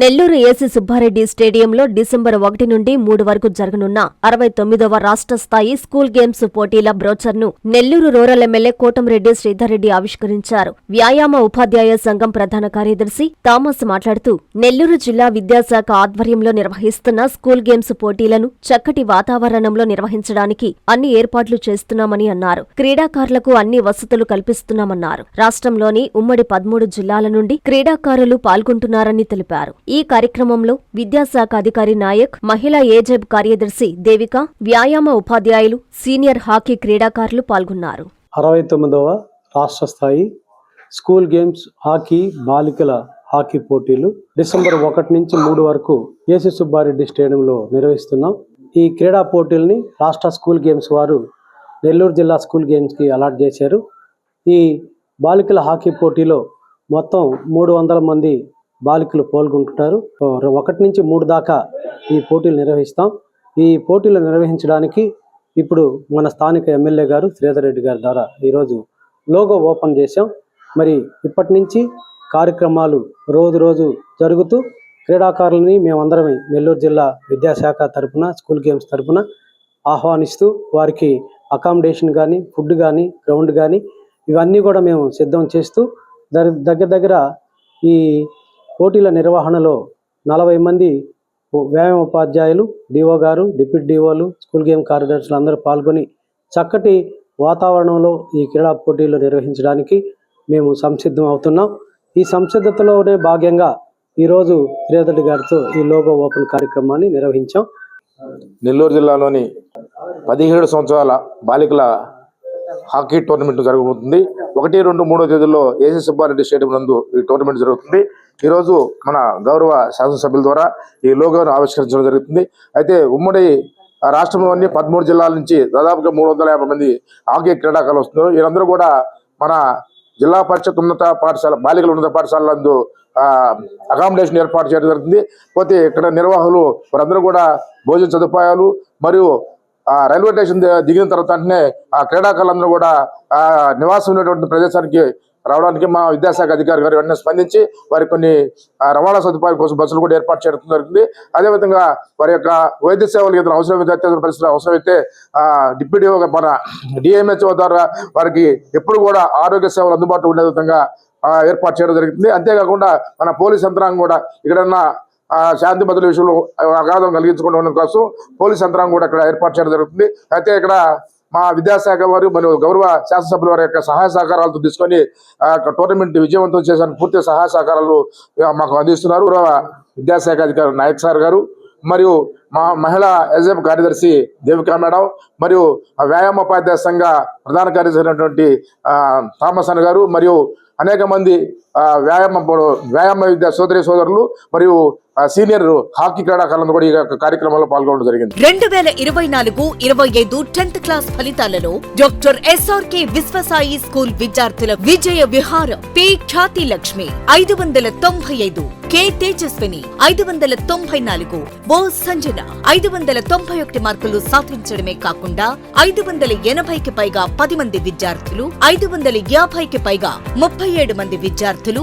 Nellore AC Subbareddy స్టేడియంలో December ఒకటి నుండి మూడు వరకు జరగనున్న అరవై తొమ్మిదవ రాష్ట్ర స్థాయి స్కూల్ గేమ్స్ పోటీల బ్రోచర్ను నెల్లూరు రూరల్ ఎమ్మెల్యే కోటంరెడ్డి శ్రీధర్రెడ్డి ఆవిష్కరించారు. వ్యాయామ ఉపాధ్యాయ సంఘం ప్రధాన కార్యదర్శి థామస్ మాట్లాడుతూ నెల్లూరు జిల్లా విద్యాశాఖ ఆధ్వర్యంలో నిర్వహిస్తున్న స్కూల్ గేమ్స్ పోటీలను చక్కటి వాతావరణంలో నిర్వహించడానికి అన్ని ఏర్పాట్లు చేస్తున్నామని అన్నారు. క్రీడాకారులకు అన్ని వసతులు కల్పిస్తున్నామన్నారు. రాష్ట్రంలోని ఉమ్మడి పదమూడు జిల్లాల నుండి క్రీడాకారులు పాల్గొంటున్నారని తెలిపారు. ఈ కార్యక్రమంలో విద్యాశాఖ అధికారి నాయక్ మహిళా ఏజెబ్ కార్యదర్శి దేవిక వ్యాయామ ఉపాధ్యాయులు సీనియర్ హాకీ క్రీడాకారులు పాల్గొన్నారు. అరవై తొమ్మిదవ రాష్ట్ర స్థాయి స్కూల్ గేమ్స్ హాకీ బాలికల హాకీ పోటీలు డిసెంబర్ ఒకటి నుంచి మూడు వరకు ఏసీ సుబ్బారెడ్డి స్టేడియంలో నిర్వహిస్తున్నాం. ఈ క్రీడా పోటీల్ని రాష్ట్ర స్కూల్ గేమ్స్ వారు నెల్లూరు జిల్లా స్కూల్ గేమ్స్కి అలాట్ చేశారు. ఈ బాలికల హాకీ పోటీలో మొత్తం మూడు వందల మంది బాలికలు పాల్గొంటుంటారు. ఒకటి నుంచి మూడు దాకా ఈ పోటీలు నిర్వహిస్తాం. ఈ పోటీలు నిర్వహించడానికి ఇప్పుడు మన స్థానిక ఎమ్మెల్యే గారు శ్రీధర్ రెడ్డి గారి ద్వారా ఈరోజు లోగో ఓపెన్ చేశాం. మరి ఇప్పటి నుంచి కార్యక్రమాలు రోజు రోజు జరుగుతూ క్రీడాకారులని మేమందరమే నెల్లూరు జిల్లా విద్యాశాఖ తరపున స్కూల్ గేమ్స్ తరపున ఆహ్వానిస్తూ వారికి అకామిడేషన్ కానీ ఫుడ్ కానీ గ్రౌండ్ కానీ ఇవన్నీ కూడా మేము సిద్ధం చేస్తూ దగ్గర దగ్గర ఈ పోటీల నిర్వహణలో నలభై మంది వ్యాయామ ఉపాధ్యాయులు డిఓ గారు డిప్యూటీ డిఓలు స్కూల్ గేమ్ కార్యదర్శులు అందరూ పాల్గొని చక్కటి వాతావరణంలో ఈ క్రీడా పోటీలు నిర్వహించడానికి మేము సంసిద్ధం అవుతున్నాం. ఈ సంసిద్ధతలోనే భాగంగా ఈరోజు శ్రీధర్ గారితో ఈ లోగో ఓపెన్ కార్యక్రమాన్ని నిర్వహించాం. నెల్లూరు జిల్లాలోని పదిహేడు సంవత్సరాల బాలికల హాకీ టోర్నమెంట్ జరగబోతుంది. ఒకటి రెండు మూడో తేదీల్లో ఏసీ సుబ్బారెడ్డి స్టేడియం నందు ఈ టోర్నమెంట్ జరుగుతుంది. ఈరోజు మన గౌరవ శాసనసభ్యుల ద్వారా ఈ లోగోను ఆవిష్కరించడం జరుగుతుంది. అయితే ఉమ్మడి రాష్ట్రంలోని పదమూడు జిల్లాల నుంచి దాదాపుగా మూడు వందల యాభై మంది హాకీ క్రీడాకారులు వస్తున్నారు. వీరందరూ కూడా మన జిల్లా పరిషత్ ఉన్నత పాఠశాల బాలికల ఉన్నత పాఠశాల నందు అకామిడేషన్ ఏర్పాటు చేయడం జరుగుతుంది. పోతే ఇక్కడ నిర్వాహకులు వారందరూ కూడా భోజన సదుపాయాలు మరియు రైల్వే స్టేషన్ దిగిన తర్వాత వెంటనే ఆ క్రీడాకారులందరూ కూడా ఆ నివాసం ఉన్నటువంటి ప్రదేశానికి రావడానికి మా విద్యాశాఖ అధికారి గారు వెంటనే స్పందించి వారి కొన్ని రవాణా సదుపాయం కోసం బస్సులు కూడా ఏర్పాటు చేయడం జరుగుతుంది అదేవిధంగా వారి యొక్క వైద్య సేవలు ఏదైనా అవసరమైన అత్యవసర పరిస్థితులు అవసరమైతే ఆ డిప్యూటీ మన డిఎంహెచ్ఓ ద్వారా వారికి ఎప్పుడు కూడా ఆరోగ్య సేవలు అందుబాటులో ఉండే విధంగా ఏర్పాటు చేయడం జరుగుతుంది అంతేకాకుండా మన పోలీస్ యంత్రాంగం కూడా ఇక్కడన్నా శాంతి భద్రత విషయంలో అగాధం కలిగించుకుంటూ ఉండడం కోసం పోలీస్ యంత్రాంగం కూడా ఇక్కడ ఏర్పాటు చేయడం జరుగుతుంది. అయితే ఇక్కడ మా విద్యాశాఖ వారు మరియు గౌరవ శాసనసభ్యుల వారి యొక్క సహాయ సహకారాలతో తీసుకొని యొక్క టోర్నమెంట్ విజయవంతం చేసిన పూర్తి సహాయ సహకారాలు మాకు అందిస్తున్నారు. గౌరవ విద్యాశాఖ అధికారి నాయక్ సార్ గారు మరియు మా మహిళా ఎస్ఎఫ్ కార్యదర్శి దేవికా మేడం మరియు వ్యాయామోపాధ్యాయ సంఘ ప్రధాన కార్యదర్శి అయినటువంటి థామస్ అన్న గారు మరియు అనేక మంది వ్యాయామ వ్యాయామ విద్యా సోదరి సోదరులు మరియు సీనియర్ హాకీ క్రీడాకారులను కూడా ఈ కార్యక్రమంలో పాల్గొనడం జరిగింది. రెండు వేల ఇరవై నాలుగు ఇరవై ఐదు టెన్త్ క్లాస్ ఫలితాలలో doctor S R K Viswasai school విద్యార్థుల విజయ విహారం పి ఖ్యాతి లక్ష్మి ఐదు వందల తొంభై ఐదు కె తేజస్విని ఐదు వందల తొంభై నాలుగు ఓ సంజన ఐదు వందల తొంభై ఒకటి మార్కులు సాధించడమే కాకుండా ఐదు వందల ఎనభైకి పైగా పది మంది విద్యార్థులు ఐదు వందల యాభైకి పైగా ముప్పై ఏడు మంది విద్యార్థులు